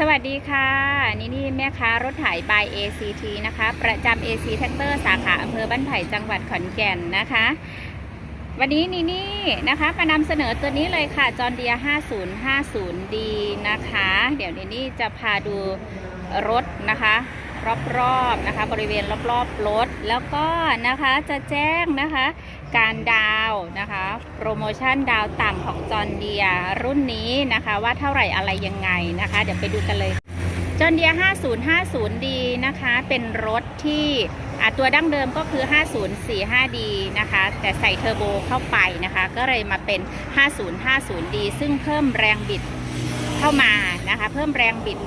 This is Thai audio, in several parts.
สวัสดีค่ะ นี่นี่แม่ค้ารถไถบาย ACT นะคะ ประจำ AC Tractor สาขาอำเภอบ้านไผ่จังหวัดขอนแก่นนะคะ วันนี้นี่นี่นะคะมานำเสนอตัวนี้เลยค่ะจอนเดีย 5050D นะคะ เดี๋ยวนี่นี่จะพาดูรถนะคะ รอบๆนะคะ บริเวณรอบๆรถ แล้วก็นะคะจะแจ้งนะคะ การดาวนะคะ โปรโมชั่นดาวต่ำของจอ n เดียรุ่นนี้นะคะ ว่าเท่าไหร่อะไรยังไงนะคะ เดี๋ยวไปดูกันเลยจอ n เดีย 5050D นะคะ เป็นรถที่ตัวดั้งเดิมก็คือ 5045D นะคะ แต่ใส่เทอร์โบเข้าไปนะคะ ก็เลยมาเป็น 5050D ซึ่งเพิ่มแรงบิดเข้ามานะคะ เพิ่มแรงบิด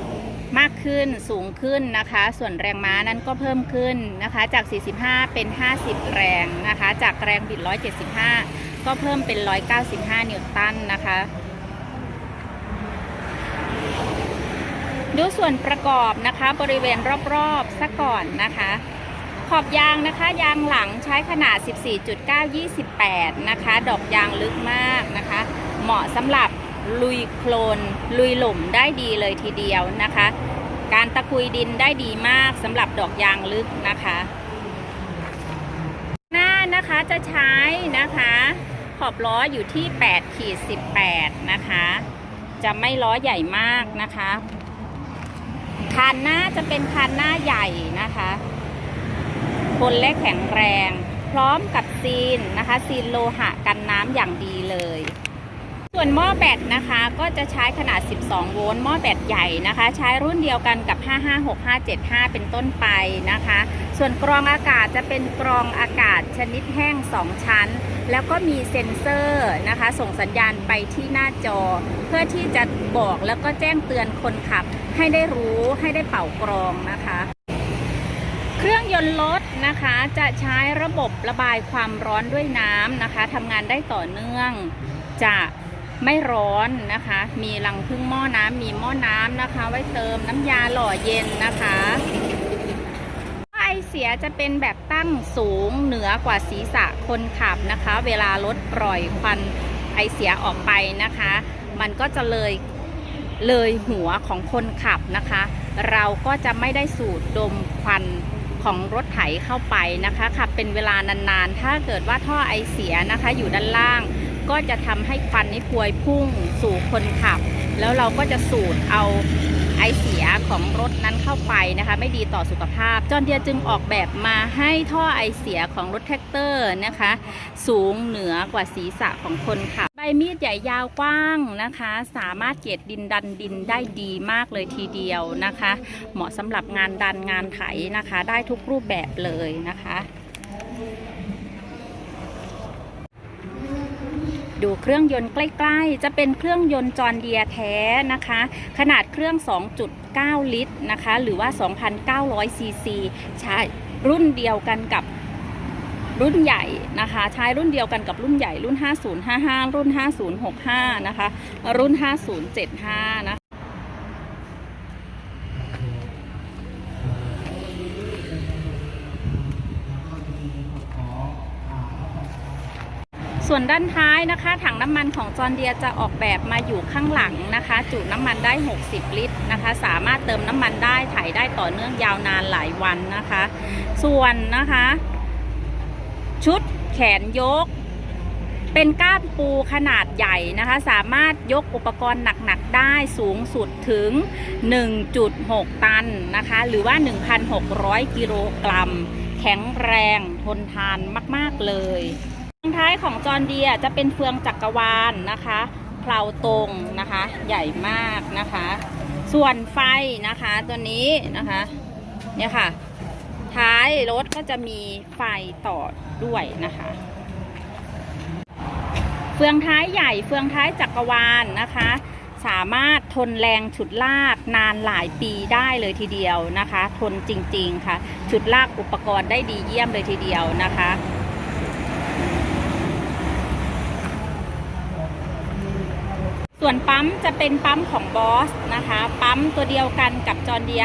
มากขึ้นสูงขึ้นนะคะ ส่วนแรงม้านั้นก็เพิ่มขึ้นนะคะ จาก 45 เป็น 50 แรงนะคะ จากแรงบิด 175 ก็เพิ่มเป็น 195 นิวตันนะคะดูส่วนประกอบนะคะบริเวณรอบๆซะก่อนนะคะ ขอบยางนะคะ ยางหลังใช้ขนาด 14.928 นะคะ ดอกยางลึกมากนะคะ เหมาะสำหรับ ลุยโคลน ลุยหลุมได้ดีเลยทีเดียวนะคะ การตะกุยดินได้ดีมากสำหรับดอกยางลึกนะคะ หน้านะคะจะใช้นะคะขอบล้ออยู่ที่8ขีด18 นะคะ จะไม่ล้อใหญ่มากนะคะคานหน้าจะเป็นคานหน้าใหญ่นะคะทนและแข็งแรง พร้อมกับซีนนะคะ ซีนโลหะกันน้ำอย่างดีเลย ส่วนหม้อแบตนะคะก็จะใช้ขนาด 12 โวลต์หม้อแบตใหญ่นะคะ ใช้รุ่นเดียวกันกับ 556575 เป็นต้นไปนะคะ ส่วนกรองอากาศจะเป็นกรองอากาศชนิดแห้ง 2 ชั้น แล้วก็มีเซ็นเซอร์นะคะ ส่งสัญญาณไปที่หน้าจอ เพื่อที่จะบอกแล้วก็แจ้งเตือนคนขับ ให้ได้รู้ให้ได้เป่ากรองนะคะเครื่องยนต์รถนะคะจะใช้ระบบระบายความร้อนด้วยน้ำนะคะทำงานได้ต่อเนื่องจะ ไม่ร้อนนะคะ มีรังพึ่งหม้อน้ำมีหม้อน้ำนะคะ ไว้เติมน้ำยาหล่อเย็นนะคะไอเสียจะเป็นแบบตั้งสูงเหนือกว่าศีรษะคนขับนะคะ เวลารถปล่อยควันไอเสียออกไปนะคะ มันก็จะเลยเลยหัวของคนขับนะคะ เราก็จะไม่ได้สูดดมควันของรถไถเข้าไปนะคะขับเป็นเวลานานๆ ถ้าเกิดว่าท่อไอเสียนะคะอยู่ด้านล่าง ก็จะทำให้ควันนี้พวยพุ่งสู่คนขับ แล้วเราก็จะสูดเอาไอเสียของรถนั้นเข้าไปนะคะ ไม่ดีต่อสุขภาพ จอนเดียจึงออกแบบมาให้ท่อไอเสียของรถแท็กเตอร์นะคะ สูงเหนือกว่าศีรษะของคนขับ ใบมีดใหญ่ยาวกว้างนะคะ สามารถเกตดินดันดินได้ดีมากเลยทีเดียวนะคะ เหมาะสำหรับงานดันงานไถนะคะ ได้ทุกรูปแบบเลยนะคะ ดูเครื่องยนต์ใกล้ๆ จะเป็นเครื่องยนต์จอร์นเดียแท้นะคะ ขนาดเครื่อง 2.9 ลิตรนะคะ หรือว่า 2,900 ซีซีใช้รุ่นเดียวกันกับรุ่นใหญ่นะคะ ใช้รุ่นเดียวกันกับรุ่นใหญ่รุ่น 5055 รุ่น 5065 นะคะ รุ่น 5075 นะคะ ส่วนด้านท้ายนะคะ ถังน้ำมันของจอร์นเดียจะออกแบบมาอยู่ข้างหลังนะคะ จุน้ำมันได้ 60 ลิตรนะคะ สามารถเติมน้ำมันได้ถ่ายได้ต่อเนื่องยาวนานหลายวันนะคะ ส่วนนะคะ ชุดแขนยก เป็นก้านปูขนาดใหญ่นะคะ สามารถยกอุปกรณ์หนัก ๆ ได้สูงสุดถึง 1.6 ตันนะคะ หรือว่า 1,600 กิโลกรัม แข็งแรงทนทานมาก ๆ เลย ท้ายของจอร์นเดียจะเป็นเฟืองจักรวาลนะคะเพลาตรงนะคะ ใหญ่มากนะคะ ส่วนไฟนะคะตัวนี้นะคะเนี่ยค่ะ ท้ายรถก็จะมีไฟต่อด้วยนะคะ เฟืองท้ายใหญ่เฟืองท้ายจักรวาลนะคะ สามารถทนแรงฉุดลากนานหลายปีได้เลยทีเดียวนะคะ ทนจริงๆค่ะ ฉุดลากอุปกรณ์ได้ดีเยี่ยมเลยทีเดียวนะคะ ส่วนปั๊มจะเป็นปั๊มของบอสนะคะ ปั๊มตัวเดียวกันกับจอร์เดีย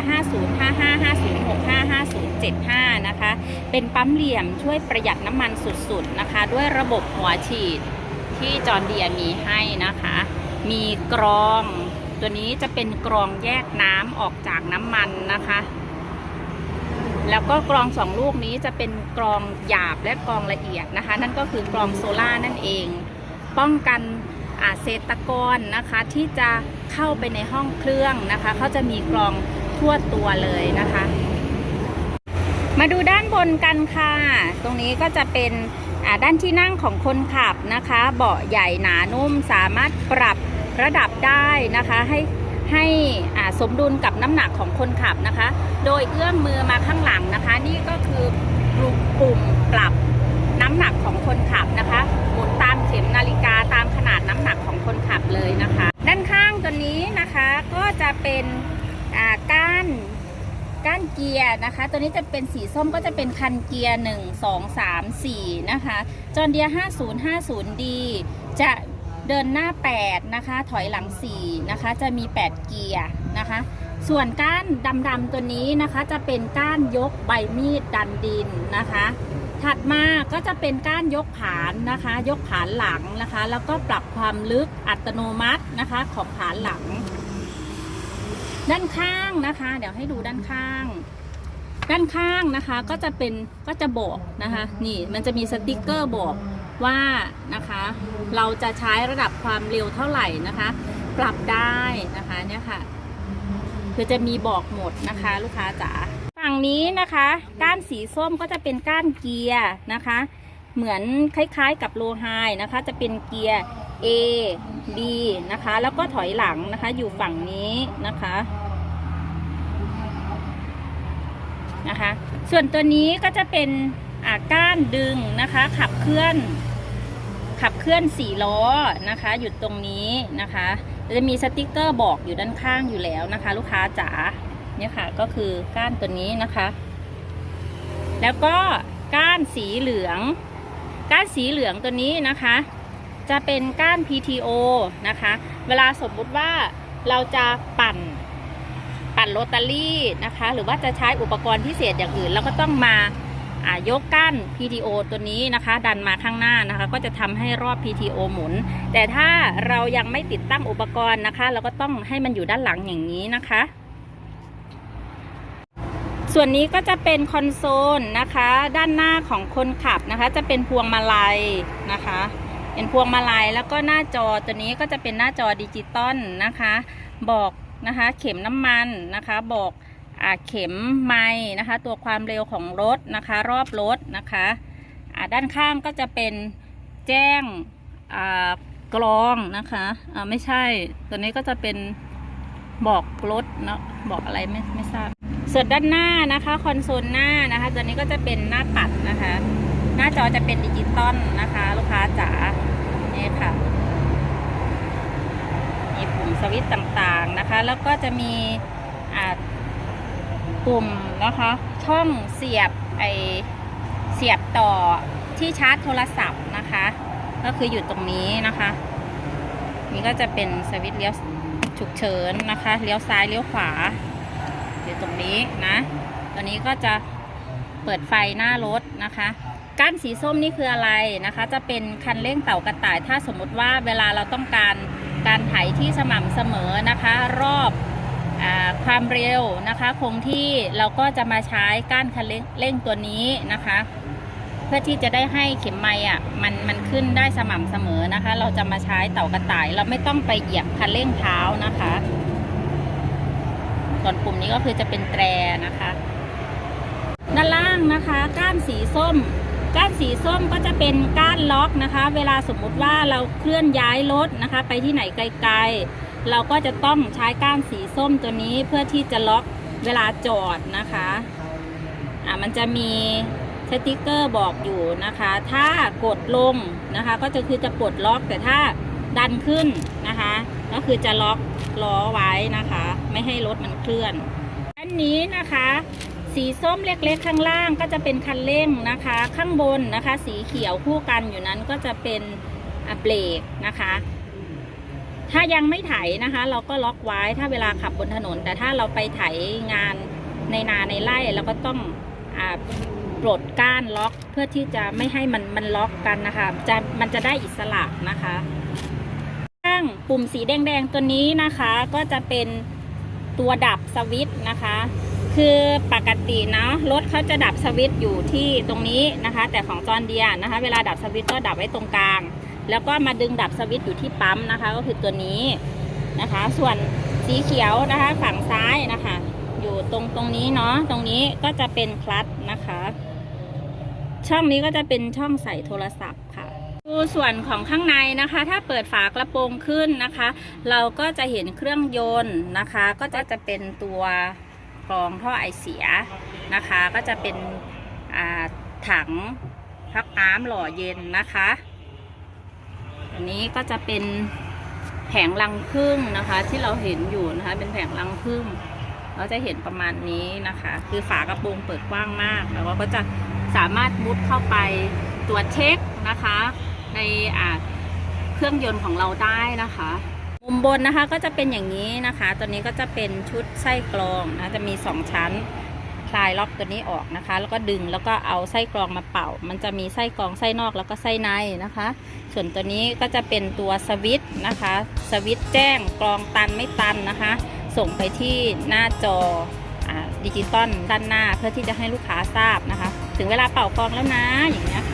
5055 5065 5075 นะคะ เป็นปั๊มเหลี่ยมช่วยประหยัดน้ำมันสุดๆนะคะ ด้วยระบบหัวฉีดที่จอร์เดียมีให้นะคะ มีกรอง ตัวนี้จะเป็นกรองแยกน้ำออกจากน้ำมันนะคะ แล้วก็กรองสองลูกนี้จะเป็นกรองหยาบและกรองละเอียดนะคะ นั่นก็คือกรองโซล่านั่นเอง ป้องกัน เศษตะกอนนะคะที่จะเข้าไปในห้องเครื่องนะคะเขาจะมีกรองทั่วตัวเลยนะคะ มาดูด้านบนกันค่ะ ตรงนี้ก็จะเป็นด้านที่นั่งของคนขับนะคะ เบาะใหญ่หนานุ่มสามารถปรับระดับได้นะคะให้ให้สมดุลกับน้ำหนักของคนขับนะคะ โดยเอื้อมมือมาข้างหลังนะคะ นี่ก็คือปุ่มปรับน้ำหนักของคนขับนะคะ ข็มนาฬิกาตามขนาดน้ำหนักของคนขับเลยนะคะ ด้านข้างตัวนี้นะคะก็จะเป็นก้านก้านเกียร์นะคะ ตัวนี้จะเป็นสีส้มก็จะเป็นคันเกียร์1 2 3 4 นะคะจอนเดีย 5050D จะเดินหน้า 8 นะคะ ถอยหลัง 4 นะคะ จะมี 8 เกียร์นะคะ ส่วนก้านดำๆตัวนี้นะคะจะเป็นก้านยกใบมีดดันดินนะคะ ถัดมาก็จะเป็นก้านยกผานนะคะ ยกผานหลังนะคะ แล้วก็ปรับความลึกอัตโนมัตินะคะของผานหลัง ด้านข้างนะคะ เดี๋ยวให้ดูด้านข้าง ด้านข้างนะคะก็จะเป็นก็จะบอกนะคะ นี่มันจะมีสติกเกอร์บอกว่านะคะ เราจะใช้ระดับความเร็วเท่าไหร่นะคะ ปรับได้นะคะเนี่ยค่ะคือจะมีบอกหมดนะคะ ลูกค้าจ๋า ฝั่งนี้นะคะ ก้านสีส้มก็จะเป็นก้านเกียร์นะคะ เหมือนคล้ายๆกับโลไฮนะคะ จะเป็นเกียร์ A B นะคะ แล้วก็ถอยหลังนะคะ อยู่ฝั่งนี้นะคะนะคะ ส่วนตัวนี้ก็จะเป็นอ่าก้านดึงนะคะ ขับเคลื่อน ขับเคลื่อนสี่ล้อนะคะ อยู่ตรงนี้นะคะ จะมีสติกเกอร์บอกอยู่ด้านข้างอยู่แล้วนะคะ ลูกค้าจ๋า เนี่ยค่ะก็คือก้านตัวนี้นะคะ แล้วก็ก้านสีเหลือง ก้านสีเหลืองตัวนี้นะคะ จะเป็นก้าน PTO นะคะ เวลาสมมุติว่าเราจะปั่นปั่นโรตารี่นะคะ หรือว่าจะใช้อุปกรณ์พิเศษอย่างอื่นเราก็ต้องมาายกก้าน PTO ตัวนี้นะคะ ดันมาข้างหน้านะคะ ก็จะทำให้รอบ PTO หมุน แต่ถ้าเรายังไม่ติดตั้งอุปกรณ์นะคะ เราก็ต้องให้มันอยู่ด้านหลังอย่างนี้นะคะ ส่วนนี้ก็จะเป็นคอนโซลนะคะ ด้านหน้าของคนขับนะคะ จะเป็นพวงมาลัยนะคะ เป็นพวงมาลัยแล้วก็หน้าจอตัวนี้ก็จะเป็นหน้าจอดิจิตอลนะคะ บอกนะคะเข็มน้ำมันนะคะ บอกอ่าเข็มไม้นะคะ ตัวความเร็วของรถนะคะ รอบรถนะคะอ่าด้านข้างก็จะเป็นแจ้งอ่ากลองนะคะอ่าไม่ใช่ตัวนี้ก็จะเป็น บอกรถเนาะบอกอะไรไม่ไม่ทราบ ส่วนด้านหน้านะคะ คอนโซลหน้านะคะตัวนี้ก็จะเป็นหน้าปัดนะคะ หน้าจอจะเป็นดิจิตอลนะคะ ลูกค้าจ๋านี่ค่ะมีปุ่มสวิตต่างๆนะคะ แล้วก็จะมีอ่าปุ่มนะคะ ช่องเสียบไอเสียบต่อที่ชาร์จโทรศัพท์นะคะ ก็คืออยู่ตรงนี้นะคะ นี่ก็จะเป็นสวิตช์เลี้ยว ฉุกเฉินนะคะ เลี้ยวซ้ายเลี้ยวขวา อยู่ตรงนี้นะตัวนี้ก็จะเปิดไฟหน้ารถนะคะก้านสีส้มนี่คืออะไรนะคะ จะเป็นคันเร่งเต่ากระต่าย ถ้าสมมุติว่าเวลาเราต้องการการไถที่สม่ำเสมอนะคะ รอบอความเร็วนะคะ คงที่เราก็จะมาใช้ก้านคันเร่งตัวนี้นะคะ เพื่อที่จะได้ให้เข็มไม้อะมันมันขึ้นได้สม่ำเสมอนะคะ เราจะมาใช้เต่ากระต่าย เราไม่ต้องไปเหยียบคันเร่งเท้านะคะ ส่วนปุ่มนี้ก็คือจะเป็นแตรนะคะ ด้านล่างนะคะ ก้านสีส้ม ก้านสีส้มก็จะเป็นก้านล็อกนะคะ เวลาสมมุติว่าเราเคลื่อนย้ายรถนะคะ ไปที่ไหนไกล ๆ เราก็จะต้องใช้ก้านสีส้มตัวนี้เพื่อที่จะล็อกเวลาจอดนะคะ อ่ามันจะมี ติ๊กเกอร์บอกอยู่นะคะ ถ้ากดลงนะคะ ก็จะคือจะปลดล็อกแต่ถ้าดันขึ้นนะคะ ก็คือจะล็อกล้อไว้นะคะ ไม่ให้รถมันเคลื่อน อันนี้นะคะ สีส้มเล็กๆ ข้างล่างก็จะเป็นคันเร่งนะคะ ข้างบนนะคะ สีเขียวคู่กันอยู่นั้นก็จะเป็นเบรกนะคะ ถ้ายังไม่ไถนะคะ เราก็ล็อกไว้ถ้าเวลาขับบนถนน แต่ถ้าเราไปไถงานในนาในไร่เราก็ต้องอ่า ปลดก้านล็อกเพื่อที่จะไม่ให้มันมันล็อกกันนะคะจะมันจะได้อิสระนะคะค่ะางปุ่มสีแดงๆตัวนี้นะคะก็จะเป็นตัวดับสวิตช์นะคะ คือปกติเนาะรถเขาจะดับสวิตช์อยู่ที่ตรงนี้นะคะ แต่ของจอนเดียนะคะ เวลาดับสวิตช์ก็ดับไว้ตรงกลาง แล้วก็มาดึงดับสวิตช์อยู่ที่ปั๊มนะคะ ก็คือตัวนี้นะคะ ส่วนสีเขียวนะคะฝั่งซ้ายนะคะ อยู่ตรงตรงนี้เนาะตรงนี้ก็จะเป็นคลัตช์นะคะ ช่องนี้ก็จะเป็นช่องใส่โทรศัพท์ค่ะดูส่วนของข้างในนะคะ ถ้าเปิดฝากระโปรงขึ้นนะคะ เราก็จะเห็นเครื่องยนต์นะคะ ก็จะจะเป็นตัวกรองท่อไอเสียนะคะ ก็จะเป็นถังพักน้ำหล่อเย็นนะคะ อันนี้ก็จะเป็นแผงรังผึ้งนะคะ ที่เราเห็นอยู่นะคะ เป็นแผงรังผึ้งเราจะเห็นประมาณนี้นะคะ คือฝากระโปรงเปิดกว้างมากแล้วก็จะ สามารถมุดเข้าไปตรวจเช็คนะคะ ในอ่าเครื่องยนต์ของเราได้นะคะมุมบนนะคะก็จะเป็นอย่างนี้นะคะ ตัวนี้ก็จะเป็นชุดไส้กรองนะจะมี 2 ชั้น คลายล็อกตัวนี้ออกนะคะ แล้วก็ดึงแล้วก็เอาไส้กรองมาเป่า มันจะมีไส้กรองไส้นอกแล้วก็ไส้ในนะคะ ส่วนตัวนี้ก็จะเป็นตัวสวิตช์นะคะ สวิตช์แจ้งกรองตันไม่ตันนะคะ ส่งไปที่หน้าจออดิจิตอลด้านหน้าเพื่อที่จะให้ลูกค้าทราบนะคะ ถึงเวลาเป่ากองแล้วนะอย่างนี้ยค่ะ